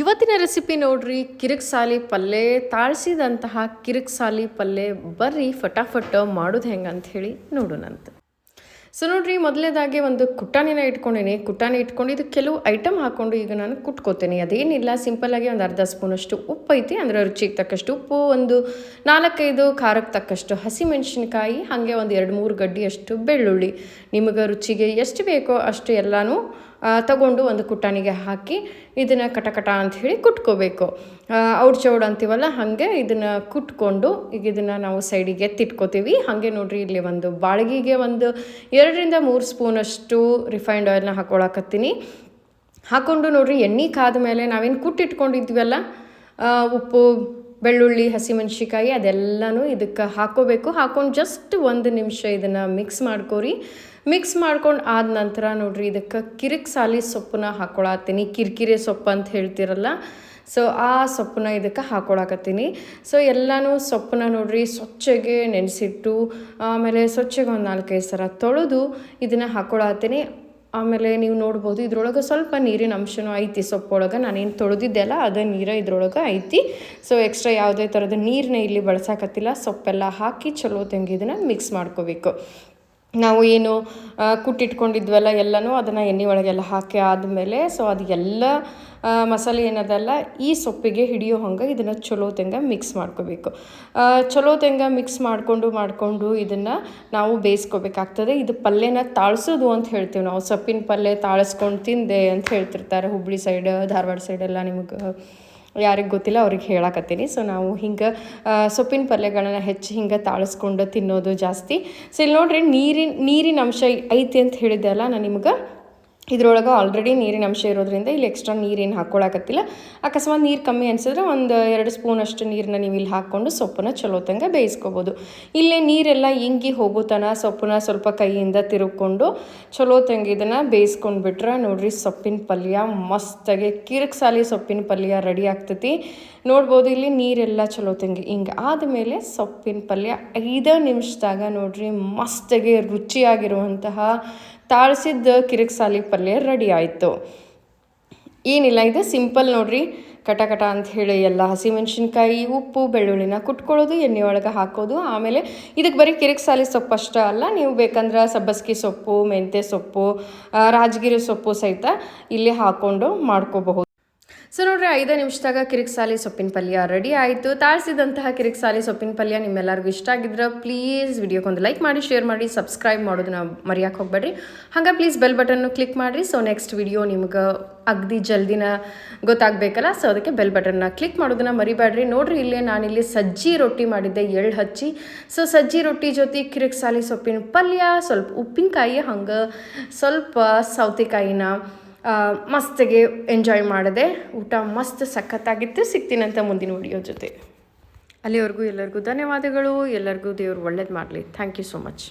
ಇವತ್ತಿನ ರೆಸಿಪಿ ನೋಡ್ರಿ, ಕಿರಿಕ್ಸಾಲಿ ಪಲ್ಯ ತಾಳ್ಸಿದಂತಹ ಕಿರಿಕ್ಸಾಲಿ ಪಲ್ಯ ಬರ್ರಿ ಫಟಾಫಟ್ ಮಾಡೋದು ಹೆಂಗೆ ಅಂತ ಹೇಳಿ ನೋಡೋಣಂತ ಸೊ ನೋಡ್ರಿ ಮೊದಲನೇದಾಗಿ ಒಂದು ಕುಟ್ಟಾಣಿನ ಇಟ್ಕೊಂಡಿನಿ. ಕುಟಾಣಿ ಇಟ್ಕೊಂಡು ಇದು ಕೆಲವು ಐಟಮ್ ಹಾಕ್ಕೊಂಡು ಈಗ ನಾನು ಕುಟ್ಕೋತೀನಿ. ಅದೇನಿಲ್ಲ ಸಿಂಪಲ್ಲಾಗಿ ಒಂದು ಅರ್ಧ ಸ್ಪೂನಷ್ಟು ಉಪ್ಪು ಐತಿ. ಅಂದರೆ ರುಚಿಗೆ ತಕ್ಕಷ್ಟು ಉಪ್ಪು, ಒಂದು ನಾಲ್ಕೈದು ಖಾರಕ್ಕೆ ತಕ್ಕಷ್ಟು ಹಸಿಮೆಣಸಿನ್ಕಾಯಿ, ಹಾಗೆ ಒಂದು ಎರಡು ಮೂರು ಗಡ್ಡಿಯಷ್ಟು ಬೆಳ್ಳುಳ್ಳಿ. ನಿಮಗೆ ರುಚಿಗೆ ಎಷ್ಟು ಬೇಕೋ ಅಷ್ಟು ಎಲ್ಲನೂ ತಗೊಂಡು ಒಂದು ಕುಟ್ಟನಿಗೆ ಹಾಕಿ ಇದನ್ನು ಕಟಕಟ ಅಂತ ಹೇಳಿ ಕುಟ್ಕೋಬೇಕು. ಔಡ್ ಚೌಡ್ ಅಂತೀವಲ್ಲ, ಹಾಗೆ ಇದನ್ನು ಕುಟ್ಕೊಂಡು ಈಗ ಇದನ್ನು ನಾವು ಸೈಡಿಗೆ ಎತ್ತಿಟ್ಕೋತೀವಿ ಹಾಗೆ ನೋಡ್ರಿ, ಇಲ್ಲಿ ಒಂದು ಬಾಳಿಗೆಗೆ ಒಂದು ಎರಡರಿಂದ ಮೂರು ಸ್ಪೂನಷ್ಟು ರಿಫೈನ್ಡ್ ಆಯಿಲ್ನ ಹಾಕೊಳಕತ್ತೀನಿ. ಹಾಕ್ಕೊಂಡು ನೋಡ್ರಿ, ಎಣ್ಣೆ ಕಾದ ಮೇಲೆ ನಾವೇನು ಕುಟ್ಟಿಟ್ಕೊಂಡಿದ್ವಲ್ಲ ಉಪ್ಪು ಬೆಳ್ಳುಳ್ಳಿ ಹಸಿಮೆಣ್ಸಿಕಾಯಿ ಅದೆಲ್ಲನೂ ಇದಕ್ಕೆ ಹಾಕೋಬೇಕು. ಹಾಕೊಂಡು ಜಸ್ಟ್ ಒಂದು ನಿಮಿಷ ಇದನ್ನು ಮಿಕ್ಸ್ ಮಾಡ್ಕೋರಿ. ಮಿಕ್ಸ್ ಮಾಡ್ಕೊಂಡು ಆದ ನಂತರ ನೋಡ್ರಿ ಇದಕ್ಕೆ ಕಿರಿಕ್ ಸಾಲಿ ಸೊಪ್ಪನ್ನ ಹಾಕೊಳತ್ತೀನಿ. ಕಿರಿಕಿರಿ ಸೊಪ್ಪು ಅಂತ ಹೇಳ್ತಿರಲ್ಲ. ಸೊ ಆ ಸೊಪ್ಪನ್ನ ಇದಕ್ಕೆ ಹಾಕೊಳಕತ್ತೀನಿ. ಸೊ ಎಲ್ಲನೂ ಸೊಪ್ಪನ್ನ ನೋಡ್ರಿ ಸ್ವಚ್ಛಗೆ ನೆನೆಸಿಟ್ಟು, ಆಮೇಲೆ ಸ್ವಚ್ಛಗೆ ಒಂದು ನಾಲ್ಕೈದು ಸಲ ತೊಳೆದು ಇದನ್ನು ಹಾಕೊಳತ್ತೀನಿ. ಆಮೇಲೆ ನೀವು ನೋಡ್ಬೋದು, ಇದ್ರೊಳಗೆ ಸ್ವಲ್ಪ ನೀರಿನ ಅಂಶನೂ ಐತಿ ಸೊಪ್ಪೊಳಗೆ. ನಾನೇನು ತೊಳೆದಿದ್ದೆ ಅಲ್ಲ, ಅದೇ ನೀರ ಇದ್ರೊಳಗೆ ಐತಿ. ಸೊ ಎಕ್ಸ್ಟ್ರಾ ಯಾವುದೇ ಥರದ ನೀರನ್ನ ಇಲ್ಲಿ ಬಳಸಾಕತ್ತಿಲ್ಲ. ಸೊಪ್ಪೆಲ್ಲ ಹಾಕಿ ಚಲೋ ತೆಂಗಿದನ್ನ ಮಿಕ್ಸ್ ಮಾಡ್ಕೋಬೇಕು. ನಾವು ಏನು ಕುಟ್ಟಿಟ್ಕೊಂಡಿದ್ವಲ್ಲ ಎಲ್ಲನೂ ಅದನ್ನು ಎಣ್ಣೆ ಒಳಗೆಲ್ಲ ಹಾಕಿ ಆದಮೇಲೆ ಸೊ ಅದು ಎಲ್ಲ ಮಸಾಲೆ ಏನದಲ್ಲ ಈ ಸೊಪ್ಪಿಗೆ ಹಿಡಿಯೋ ಹಂಗೆ ಇದನ್ನು ಚಲೋ ತೆಂಗ ಮಿಕ್ಸ್ ಮಾಡ್ಕೋಬೇಕು. ಚಲೋ ತೆಂಗ ಮಿಕ್ಸ್ ಮಾಡಿಕೊಂಡು ಮಾಡಿಕೊಂಡು ಇದನ್ನು ನಾವು ಬೇಯಿಸ್ಕೋಬೇಕಾಗ್ತದೆ. ಇದು ಪಲ್ಯನ ತಾಳ್ಸೋದು ಅಂತ ಹೇಳ್ತೀವಿ ನಾವು. ಸೊಪ್ಪಿನ ಪಲ್ಯ ತಾಳಿಸ್ಕೊಂಡು ತಿಂದೆ ಅಂತ ಹೇಳ್ತಿರ್ತಾರೆ ಹುಬ್ಳಿ ಸೈಡ್ ಧಾರವಾಡ ಸೈಡೆಲ್ಲ ನಿಮಗೆ. ಯಾರಿಗೆ ಗೊತ್ತಿಲ್ಲ, ಅವ್ರಿಗೆ ಹೇಳಕತ್ತೀನಿ. ಸೊ ನಾವು ಹಿಂಗೆ ಸೊಪ್ಪಿನ ಪಲ್ಯಗಳನ್ನ ಹೆಚ್ಚು ಹಿಂಗೆ ತಾಳಿಸ್ಕೊಂಡು ತಿನ್ನೋದು ಜಾಸ್ತಿ. ಸೊ ಇಲ್ಲಿ ನೋಡ್ರಿ, ನೀರಿನ ನೀರಿನ ಅಂಶ ಐತಿ ಅಂತ ಹೇಳಿದ್ದೆ ಅಲ್ಲ, ನಾನು ನಿಮ್ಗೆ ಇದ್ರೊಳಗೆ ಆಲ್ರೆಡಿ ನೀರಿನ ಅಂಶ ಇರೋದ್ರಿಂದ ಇಲ್ಲಿ ಎಕ್ಸ್ಟ್ರಾ ನೀರೇನು ಹಾಕ್ಕೊಳಕತ್ತಿಲ್ಲ ಅಕಸ್ಮಾತ್ ನೀರು ಕಮ್ಮಿ ಅನಿಸಿದ್ರೆ ಒಂದು ಎರಡು ಸ್ಪೂನ್ ಅಷ್ಟು ನೀರನ್ನ ನೀವು ಇಲ್ಲಿ ಹಾಕ್ಕೊಂಡು ಸೊಪ್ಪನ್ನ ಚಲೋ ತಂಗ ಬೇಯಿಸ್ಕೋಬೋದು. ಇಲ್ಲೇ ನೀರೆಲ್ಲ ಇಂಗಿ ಹೋಗೋತನ ಸೊಪ್ಪನ್ನ ಸ್ವಲ್ಪ ಕೈಯಿಂದ ತಿರುಕೊಂಡು ಚಲೋ ಇದನ್ನು ಬೇಯಿಸ್ಕೊಂಡು ಬಿಟ್ರೆ ನೋಡ್ರಿ ಸೊಪ್ಪಿನ ಪಲ್ಯ ಮಸ್ತಾಗಿ ಕಿರಕ್ ಸಾಲಿ ಸೊಪ್ಪಿನ ಪಲ್ಯ ರೆಡಿ ಆಗ್ತೈತಿ. ನೋಡ್ಬೋದು ಇಲ್ಲಿ ನೀರೆಲ್ಲ ಚಲೋ ತಂಗಿ ಹಿಂಗೆ ಆದಮೇಲೆ ಸೊಪ್ಪಿನ ಪಲ್ಯ ಐದು ನಿಮಿಷದಾಗ ನೋಡ್ರಿ ಮಸ್ತಾಗಿ ರುಚಿಯಾಗಿರುವಂತಹ ತಾಳ್ಸಿದ್ದ ಕಿರಿಕ್ ಸಾಲಿ ಪಲ್ಯ ರೆಡಿ ಆಯಿತು. ಏನಿಲ್ಲ ಇದು ಸಿಂಪಲ್ ನೋಡ್ರಿ. ಕಟ ಕಟ ಅಂತ ಹೇಳಿ ಎಲ್ಲ ಹಸಿಮೆಣ್ಸಿನ್ಕಾಯಿ, ಉಪ್ಪು, ಬೆಳ್ಳುಳ್ಳಿನ ಕುಟ್ಕೊಳ್ಳೋದು, ಎಣ್ಣೆ ಒಳಗೆ ಹಾಕೋದು, ಆಮೇಲೆ ಇದಕ್ಕೆ ಬರೀ ಕಿರಿಕ್ ಸಾಲಿ ಸೊಪ್ಪು ಅಷ್ಟೇ ಅಲ್ಲ, ನೀವು ಬೇಕಂದ್ರೆ ಸಬ್ಬಸ್ಗಿ ಸೊಪ್ಪು ಮೆಂತೆ ಸೊಪ್ಪು ರಾಜಗಿರಿ ಸೊಪ್ಪು ಸಹಿತ ಇಲ್ಲಿ ಹಾಕ್ಕೊಂಡು ಮಾಡ್ಕೋಬಹುದು. ಸೊ ನೋಡ್ರಿ, ಐದು ನಿಮಿಷದಾಗ ಕಿರಿಕ್ ಸಾಲಿ ಸೊಪ್ಪಿನ ಪಲ್ಯ ರೆಡಿ ಆಯಿತು. ತಾಳ್ಸಿದಂತಹ ಕಿರಿಕ್ ಸಾಲಿ ಸೊಪ್ಪಿನ ಪಲ್ಯ ನಿಮ್ಮೆಲ್ಲರಿಗೂ ಇಷ್ಟ ಆಗಿದ್ರೆ ಪ್ಲೀಸ್ ವಿಡಿಯೋಕ್ಕೊಂದು ಲೈಕ್ ಮಾಡಿ ಶೇರ್ ಮಾಡಿ ಸಬ್ಸ್ಕ್ರೈಬ್ ಮಾಡೋದನ್ನ ಮರೆಯಕ್ಕೆ ಹೋಗ್ಬೇಡ್ರಿ. ಹಾಗೆ ಪ್ಲೀಸ್ ಬೆಲ್ ಬಟನ್ನು ಕ್ಲಿಕ್ ಮಾಡಿರಿ. ಸೊ ನೆಕ್ಸ್ಟ್ ವಿಡಿಯೋ ನಿಮ್ಗೆ ಅಗ್ದಿ ಜಲ್ದಿನ ಗೊತ್ತಾಗಬೇಕಲ್ಲ ಸೊ ಅದಕ್ಕೆ ಬೆಲ್ ಬಟನ್ನ ಕ್ಲಿಕ್ ಮಾಡೋದನ್ನ ಮರಿಬೇಡ್ರಿ. ನೋಡ್ರಿ, ಇಲ್ಲೇ ನಾನಿಲ್ಲಿ ಸಜ್ಜಿ ರೊಟ್ಟಿ ಮಾಡಿದ್ದೆ, ಎಳ್ಳು ಹಚ್ಚಿ. ಸೊ ಸಜ್ಜಿ ರೊಟ್ಟಿ ಜೊತೆ ಕಿರಿಕ್ ಸಾಲಿ ಸೊಪ್ಪಿನ ಪಲ್ಯ, ಸ್ವಲ್ಪ ಉಪ್ಪಿನಕಾಯಿ, ಹಂಗೆ ಸ್ವಲ್ಪ ಸೌತೆಕಾಯಿನ ಮಸ್ತಿಗೆ ಎಂಜಾಯ್ ಮಾಡಿದೆ ಊಟ ಮಸ್ತ್ ಸಖತ್ತಾಗಿತ್ತು. ಸಿಗ್ತೀನಂತ ಮುಂದಿನ ವಿಡಿಯೋ ಜೊತೆ. ಅಲ್ಲಿವರೆಗೂ ಎಲ್ಲರಿಗೂ ಧನ್ಯವಾದಗಳು. ಎಲ್ಲರಿಗೂ ದೇವರು ಒಳ್ಳೇದು ಮಾಡಲಿ. Thank you so much